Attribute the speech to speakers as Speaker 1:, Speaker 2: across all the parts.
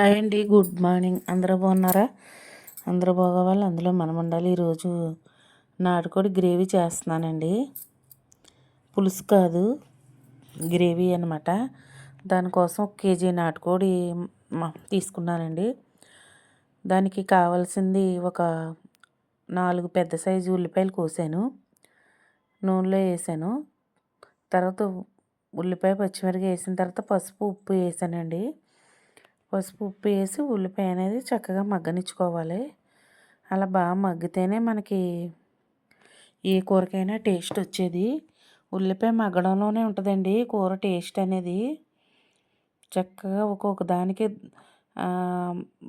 Speaker 1: Hi అండి good morning. అందరూ బాగున్నారా? అందరూ బాగోవాలి అందులో మనం ఉండాలి ఈరోజు నాటుకోడి గ్రేవీ చేస్తున్నానండి. పులుసు కాదు గ్రేవీ అనమాట దానికోసం ఒక కేజీ నాటుకోడి తీసుకున్నానండి. దానికి కావాల్సింది ఒక నాలుగు పెద్ద సైజు ఉల్లిపాయలు కోసాను. నూనెలో వేసాను. తర్వాత ఉల్లిపాయ పచ్చిమిరపకాయ వేసిన తర్వాత పసుపు ఉప్పు వేసానండి. పసుపు ఉప్పు వేసి ఉల్లిపాయ అనేది చక్కగా మగ్గనిచ్చుకోవాలి. అలా బాగా మగ్గితేనే మనకి ఏ కూరకైనా టేస్ట్ వచ్చేది. ఉల్లిపాయ మగ్గడంలోనే ఉంటుందండి కూర టేస్ట్ అనేది. చక్కగా ఒక్కొక్క దానికి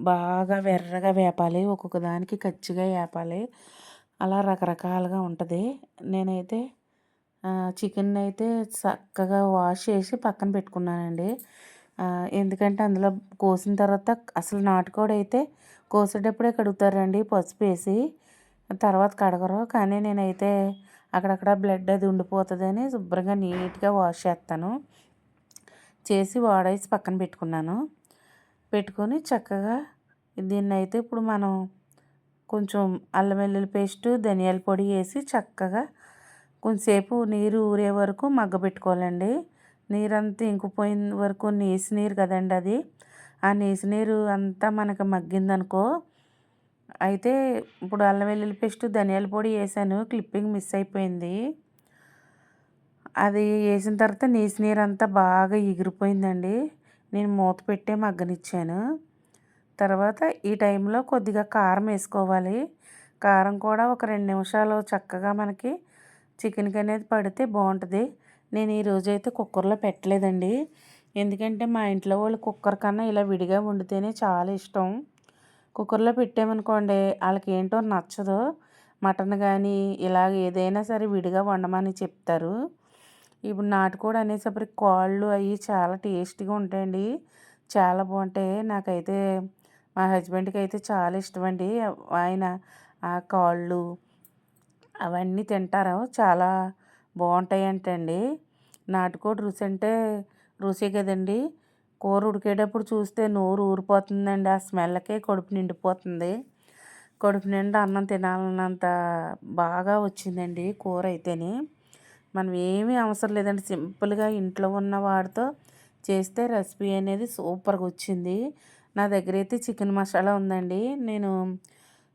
Speaker 1: బాగా వెర్రగా వేపాలి. ఒక్కొక్క దానికి కచ్చిగా వేపాలి. అలా రకరకాలుగా ఉంటుంది. నేనైతే చికెన్ అయితే చక్కగా వాష్ చేసి పక్కన పెట్టుకున్నానండి. ఎందుకంటే అందులో కోసిన తర్వాత అసలు నాటుకోడి అయితే కోసేటప్పుడే కడుగుతారండి పసుపు వేసి. తర్వాత కడగరు. కానీ నేనైతే అక్కడక్కడ బ్లడ్ అది ఉండిపోతుందని శుభ్రంగా నీట్గా వాష్ చేస్తాను. చేసి వాడేసి పక్కన పెట్టుకున్నాను. పెట్టుకొని చక్కగా దీన్ని అయితే ఇప్పుడు మనం కొంచెం అల్లం వెల్లుల్లి పేస్టు ధనియాల పొడి వేసి చక్కగా కొంచెంసేపు నీరు ఊరే వరకు మగ్గబెట్టుకోవాలండి నీరంతా ఇంకిపోయిన వరకు నీసి నీరు కదండి అది. ఆ నీసి నీరు అంతా మనకు మగ్గిందనుకో అయితే ఇప్పుడు అల్లం వెల్లుల్లి పేస్ట్ ధనియాల పొడి వేసాను క్లిప్పింగ్ మిస్ అయిపోయింది. అది వేసిన తర్వాత నీసి నీరు అంతా బాగా ఎగిరిపోయిందండి. నేను మూత పెట్టే మగ్గనిచ్చాను. తర్వాత ఈ టైంలో కొద్దిగా కారం వేసుకోవాలి. కారం కూడా ఒక రెండు నిమిషాలు చక్కగా మనకి చికెన్కి అనేది పడితే బాగుంటుంది. నేను ఈరోజు అయితే కుక్కర్లో పెట్టలేదండి. ఎందుకంటే మా ఇంట్లో వాళ్ళు కుక్కర్ కన్నా ఇలా విడిగా వండితేనే చాలా ఇష్టం. కుక్కర్లో పెట్టామనుకోండి వాళ్ళకి ఏంటో నచ్చదు. మటన్ కానీ ఇలాగ ఏదైనా సరే విడిగా వండమని చెప్తారు. ఇప్పుడు నాటుకోడి అనేసరికి కాళ్ళు అవి చాలా టేస్టీగా ఉంటాయండి. చాలా బాగుంటాయి. నాకైతే మా హస్బెండ్కి అయితే చాలా ఇష్టం అండి ఆయన ఆ కాళ్ళు అవన్నీ తింటారు. చాలా బాగుంటాయి అంటండి నాటుకోడి రుచి అంటే రుచి కదండి. కూర ఉడికేటప్పుడు చూస్తే నోరు ఊరిపోతుందండి. ఆ స్మెల్కే కడుపు నిండిపోతుంది. కడుపు నిండా అన్నం తినాలన్నంత బాగా వచ్చిందండి కూర అయితేనే. మనం ఏమీ అవసరం లేదండి. సింపుల్గా ఇంట్లో ఉన్న వాడితో చేస్తే రెసిపీ అనేది సూపర్గా వచ్చింది. నా దగ్గర అయితే చికెన్ మసాలా ఉందండి. నేను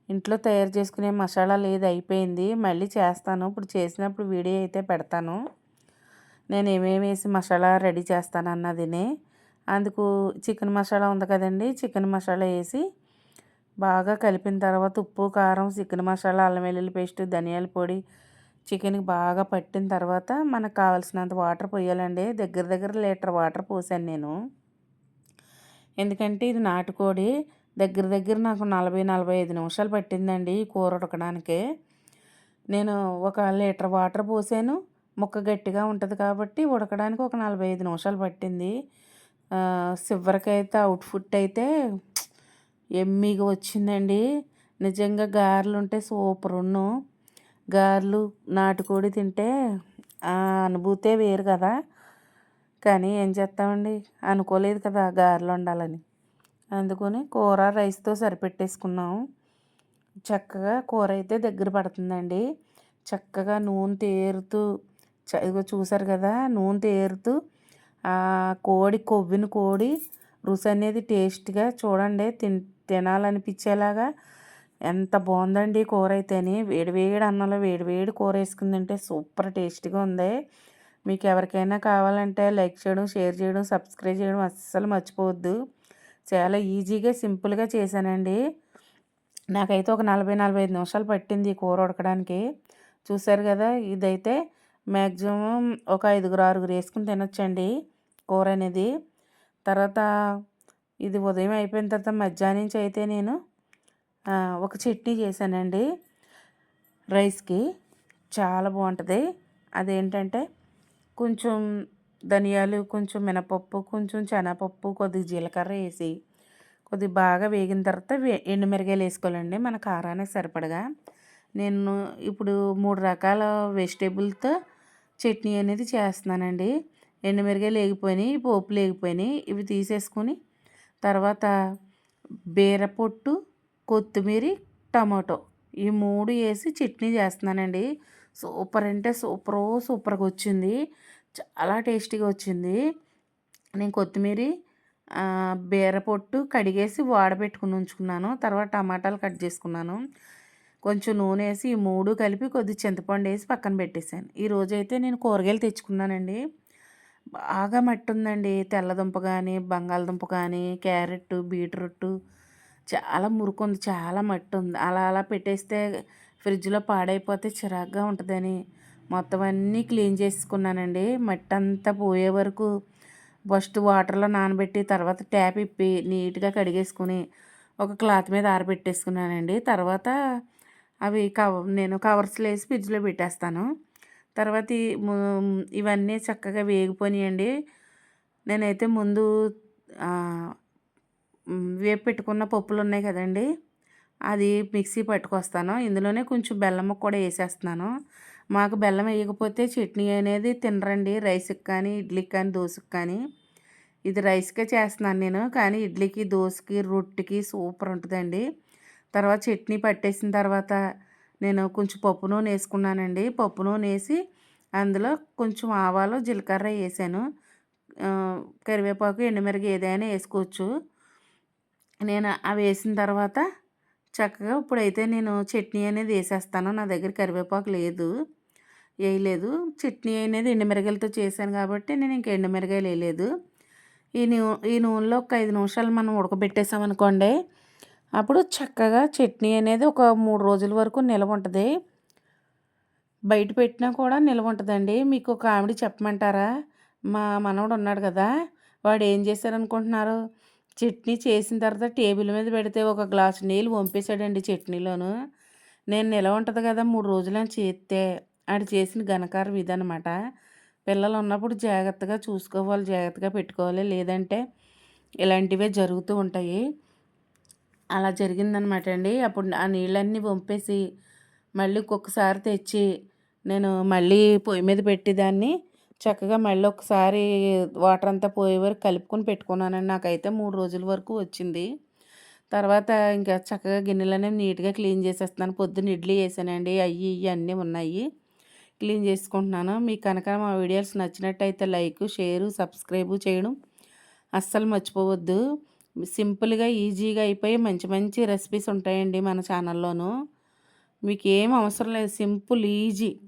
Speaker 1: ఇంట్లో తయారు చేసుకునే మసాలా లేదు అయిపోయింది. మళ్ళీ చేస్తాను. ఇప్పుడు చేసినప్పుడు వీడియో అయితే పెడతాను. నేను ఏమేమి వేసి మసాలా రెడీ చేస్తాను అన్నదినే అందుకు చికెన్ మసాలా ఉంది కదండి చికెన్ మసాలా వేసి బాగా కలిపిన తర్వాత ఉప్పు కారం చికెన్ మసాలా అల్లం వెల్లుల్లి పేస్ట్ ధనియాల పొడి చికెన్కి బాగా పట్టిన తర్వాత మనకు కావాల్సినంత వాటర్ పోయాలండి. దగ్గర దగ్గర లీటర్ వాటర్ పోసాను నేను. ఎందుకంటే ఇది నాటుకోడి దగ్గర దగ్గర నాకు నలభై నలభై ఐదు నిమిషాలు పట్టిందండి ఈ కూర ఉడకడానికి. నేను ఒక లీటర్ వాటర్ పోసాను. ముక్క గట్టిగా ఉంటుంది కాబట్టి ఉడకడానికి ఒక నలభై ఐదు నిమిషాలు పట్టింది. చివరికైతే అవుట్ఫుట్ అయితే ఎమ్మిగా వచ్చిందండి. నిజంగా గారెలు ఉంటే సూపర్ ఉన్ను. గారెలు నాటుకోడి తింటే ఆ అనుభూతే వేరు కదా. కానీ ఏం చేస్తామండి? అనుకోలేదు కదా గారెలు ఉండాలని అందుకని కూర రైస్తో సరిపెట్టేసుకున్నాం. చక్కగా కూర అయితే దగ్గర పడుతుందండి. చక్కగా నూనె తేరుతూ ఇదిగో చూసారు కదా నూనె తేరుతూ కోడి కొవ్విన కోడి రుచి అనేది టేస్ట్గా చూడండి తిన్ తినాలనిపించేలాగా. ఎంత బాగుందండి కూర అయితేని వేడివేడి అన్నంలో వేడివేడి కూర వేసుకుందంటే సూపర్ టేస్ట్గా ఉంది. మీకు ఎవరికైనా కావాలంటే లైక్ చేయడం షేర్ చేయడం సబ్స్క్రైబ్ చేయడం అస్సలు మర్చిపోవద్దు. చాలా ఈజీగా సింపుల్గా చేశానండి. నాకైతే ఒక నలభై నలభై ఐదు నిమిషాలు పట్టింది ఈ కూర ఉడకడానికి. చూసారు కదా ఇదైతే మ్యాక్సిమం ఒక ఐదుగురు ఆరుగురు వేసుకుని తినొచ్చండి కూర అనేది. తర్వాత ఇది ఉదయం అయిపోయిన తర్వాత మధ్యాహ్నం నుంచి అయితే నేను ఒక చట్నీ చేశానండి రైస్కి. చాలా బాగుంటుంది. అదేంటంటే కొంచెం ధనియాలు కొంచెం మినపప్పు కొంచెం శనగపప్పు కొద్దిగా జీలకర్ర వేసి కొద్దిగా బాగా వేగిన తర్వాత ఎండుమిరగాయలు వేసుకోవాలండి. మన కారానికి సరిపడగా. నేను ఇప్పుడు మూడు రకాల వెజిటేబుల్తో చట్నీ అనేది చేస్తున్నానండి. ఎండుమిరగాయలు వేగిపోయినాయి పోపులు వేగిపోయినాయి. ఇవి తీసేసుకొని తర్వాత బీరపొట్టు కొత్తిమీర టమాటో ఈ మూడు వేసి చట్నీ చేస్తున్నానండి. సూపర్ అంటే సూపర్ సూపర్గా వచ్చింది. చాలా టేస్టీగా వచ్చింది. నేను కొత్తిమీర బీరపొట్టు కడిగేసి వాడబెట్టుకుని ఉంచుకున్నాను. తర్వాత టమాటాలు కట్ చేసుకున్నాను. కొంచెం నూనె వేసి ఈ మూడు కలిపి కొద్ది చింతపండు వేసి పక్కన పెట్టేశాను. ఈరోజు అయితే నేను కూరగాయలు తెచ్చుకున్నానండి. బాగా మట్టి ఉందండి తెల్లదుంప కానీ బంగాళదుంప కానీ క్యారెట్ బీట్రూట్ చాలా మురుకు ఉంది చాలా మట్టి ఉంది అలా అలా పెట్టేస్తే ఫ్రిడ్జ్లో పాడైపోతే చిరాగ్గా ఉంటుందని మొత్తం అన్నీ క్లీన్ చేసుకున్నానండి. మట్టి అంతా పోయే వరకు ఫస్ట్ వాటర్లో నానబెట్టి తర్వాత ట్యాప్ ఇప్పి నీట్గా కడిగేసుకుని ఒక క్లాత్ మీద ఆరబెట్టేసుకున్నానండి. తర్వాత అవి కవ నేను కవర్స్లో వేసి ఫ్రిడ్జ్లో పెట్టేస్తాను. తర్వాత ఇవన్నీ చక్కగా వేగిపోనియండి. నేనైతే ముందు వేపు పెట్టుకున్న పప్పులు ఉన్నాయి కదండి అది మిక్సీ పట్టుకొస్తాను. ఇందులోనే కొంచెం బెల్లం కూడా వేసేస్తున్నాను. మాకు బెల్లం వేయకపోతే చట్నీ అనేది తినరండి రైస్కి కానీ ఇడ్లీకి కానీ దోశకి కానీ. ఇది రైస్కే చేస్తున్నాను నేను కానీ ఇడ్లీకి దోశకి రొట్టెకి సూపర్ ఉంటుందండి. తర్వాత చట్నీ పట్టేసిన తర్వాత నేను కొంచెం పప్పు నూనె వేసుకున్నానండి. పప్పు నూనె వేసి అందులో కొంచెం ఆవాలు జీలకర్ర వేసాను. కరివేపాకు ఎండుమిరగ ఏదైనా వేసుకోవచ్చు. నేను అవి వేసిన తర్వాత చక్కగా ఇప్పుడైతే నేను చట్నీ అనేది వేసేస్తాను. నా దగ్గర కరివేపాకు లేదు వేయలేదు. చట్నీ అనేది ఎండుమిరగాయలతో చేశాను కాబట్టి నేను ఇంక ఎండుమిరగాయలు వేయలేదు. ఈ నూ ఈ నూనెలో ఒక ఐదు నిమిషాలు మనం ఉడకబెట్టేసామనుకోండి అప్పుడు చక్కగా చట్నీ అనేది ఒక మూడు రోజుల వరకు నిల్వ ఉంటుంది. బయట పెట్టినా కూడా నిల్వ ఉంటుందండి. మీకు ఒక ఆవిడ చెప్పమంటారా? మా మనవడు ఉన్నాడు కదా వాడు ఏం చేశారనుకుంటున్నారు? చట్నీ చేసిన తర్వాత టేబుల్ మీద పెడితే ఒక గ్లాసు నీళ్ళు వంపేశాడండి చట్నీలోను. నేను నిలవ ఉంటుంది కదా మూడు రోజులని చేస్తే ఆడు చేసిన ఘనకారం ఇదనమాట పిల్లలు ఉన్నప్పుడు జాగ్రత్తగా చూసుకోవాలి జాగ్రత్తగా పెట్టుకోవాలి. లేదంటే ఇలాంటివే జరుగుతూ ఉంటాయి. అలా జరిగిందనమాట అండి. అప్పుడు ఆ నీళ్ళన్నీ వంపేసి మళ్ళీ ఒక్కొక్కసారి తెచ్చి నేను మళ్ళీ పొయ్యి మీద పెట్టి దాన్ని చక్కగా మళ్ళీ ఒకసారి వాటర్ అంతా పోయే వరకు కలుపుకొని పెట్టుకున్నానండి. నాకైతే మూడు రోజుల వరకు వచ్చింది. తర్వాత ఇంకా చక్కగా గిన్నెలనేవి నీట్గా క్లీన్ చేసేస్తున్నాను. పొద్దున్న ఇడ్లీ వేసానండి. అవి ఇవి అన్నీ ఉన్నాయి. క్లీన్ చేసుకుంటున్నాను. మీకు కనుక మా వీడియోస్ నచ్చినట్టయితే లైక్ షేరు సబ్స్క్రైబు చేయడం అస్సలు మర్చిపోవద్దు. సింపుల్గా ఈజీగా అయిపోయి మంచి మంచి రెసిపీస్ ఉంటాయండి మన ఛానల్లోనూ. మీకు ఏం అవసరం లేదు. Simple easy.